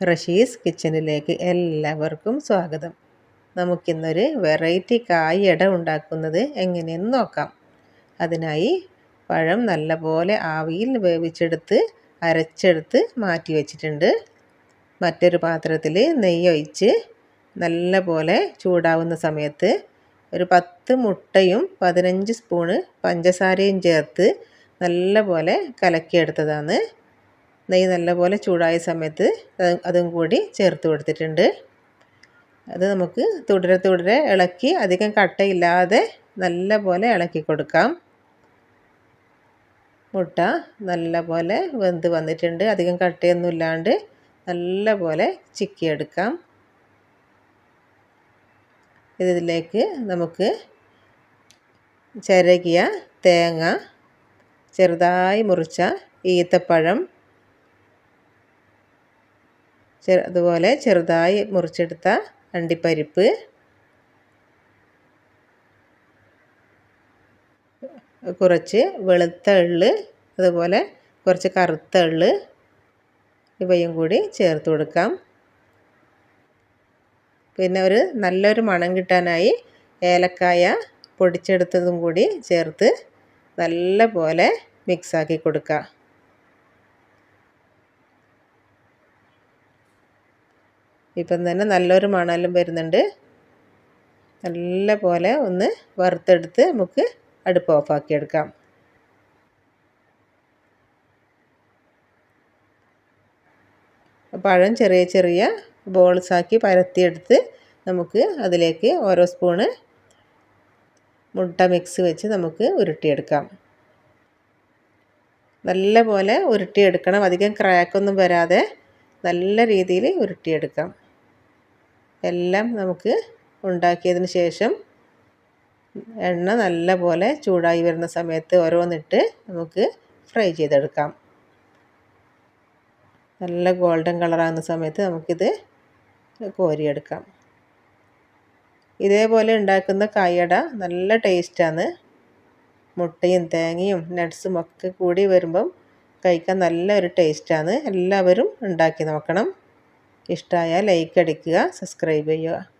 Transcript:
റഷീസ് കിച്ചണിലേക്ക് എല്ലാവർക്കും സ്വാഗതം. നമുക്കിന്നൊരു വെറൈറ്റി കായട ഉണ്ടാക്കുന്നത് എങ്ങനെയെന്ന് നോക്കാം. അതിനായി പഴം നല്ലപോലെ ആവിയിൽ വേവിച്ചെടുത്ത് അരച്ചെടുത്ത് മാറ്റി വെച്ചിട്ടുണ്ട്. മറ്റൊരു പാത്രത്തിൽ നെയ്യ് ഒഴിച്ച് നല്ലപോലെ ചൂടാവുന്ന സമയത്ത് ഒരു പത്ത് മുട്ടയും പതിനഞ്ച് സ്പൂണ് പഞ്ചസാരയും ചേർത്ത് നല്ലപോലെ കലക്കിയെടുത്തതാണ്. നെയ്യ് നല്ലപോലെ ചൂടായ സമയത്ത് അതും കൂടി ചേർത്ത് കൊടുത്തിട്ടുണ്ട്. അത് നമുക്ക് തുടരെ തുടരെ ഇളക്കി അധികം കട്ടയില്ലാതെ നല്ല പോലെ ഇളക്കി കൊടുക്കാം. മുട്ട നല്ല പോലെ വെന്ത് വന്നിട്ടുണ്ട്. അധികം കട്ടയൊന്നും ഇല്ലാണ്ട് നല്ല പോലെ ചിക്കിയെടുക്കാം ഇതിലേക്ക് നമുക്ക് ചിരകിയ തേങ്ങ ചെറുതായി മുറിച്ച ഈത്തപ്പഴം അതുപോലെ ചെറുതായി മുറിച്ചെടുത്ത അണ്ടിപ്പരിപ്പ്. കുറച്ച് വെളുത്ത എള്ള് അതുപോലെ കുറച്ച് കറുത്ത എള്ള്. ഇവയും കൂടി ചേർത്ത് കൊടുക്കാം. പിന്നെ ഒരു നല്ലൊരു മണം കിട്ടാനായി ഏലക്കായ പൊടിച്ചെടുത്തതും കൂടി ചേർത്ത് നല്ല പോലെ മിക്സാക്കി കൊടുക്കുക ഇപ്പം തന്നെ നല്ലൊരു മണലും വരുന്നുണ്ട്. നല്ല പോലെ ഒന്ന് വറുത്തെടുത്ത് നമുക്ക് അടുപ്പ് ഓഫാക്കി എടുക്കാം. പഴം ചെറിയ ചെറിയ ബോൾസാക്കി പരത്തിയെടുത്ത് നമുക്ക് അതിലേക്ക് ഓരോ സ്പൂണ് മുട്ട മിക്സ് വെച്ച് നമുക്ക് ഉരുട്ടിയെടുക്കാം. നല്ല പോലെ ഉരുട്ടിയെടുക്കണം. അധികം ക്രാക്കൊന്നും വരാതെ നല്ല രീതിയിൽ ഉരുട്ടിയെടുക്കാം. എല്ലാം നമുക്ക് ഉണ്ടാക്കിയതിന് ശേഷം എണ്ണ നല്ല പോലെ ചൂടായി വരുന്ന സമയത്ത് ഓരോന്നിട്ട് നമുക്ക് ഫ്രൈ ചെയ്തെടുക്കാം. നല്ല ഗോൾഡൻ കളറാകുന്ന സമയത്ത് നമുക്കിത് കോരിയെടുക്കാം. ഇതേപോലെ ഉണ്ടാക്കുന്ന കായട നല്ല ടേസ്റ്റാണ്. മുട്ടയും തേങ്ങയും നട്ട്സും ഒക്കെ കൂടി വരുമ്പം കഴിക്കാൻ നല്ലൊരു ടേസ്റ്റാണ്. എല്ലാവരും ഉണ്ടാക്കി നോക്കണം. ഇഷ്ടമായാൽ ലൈക്ക് അടിക്കുക സബ്സ്ക്രൈബ് ചെയ്യുക.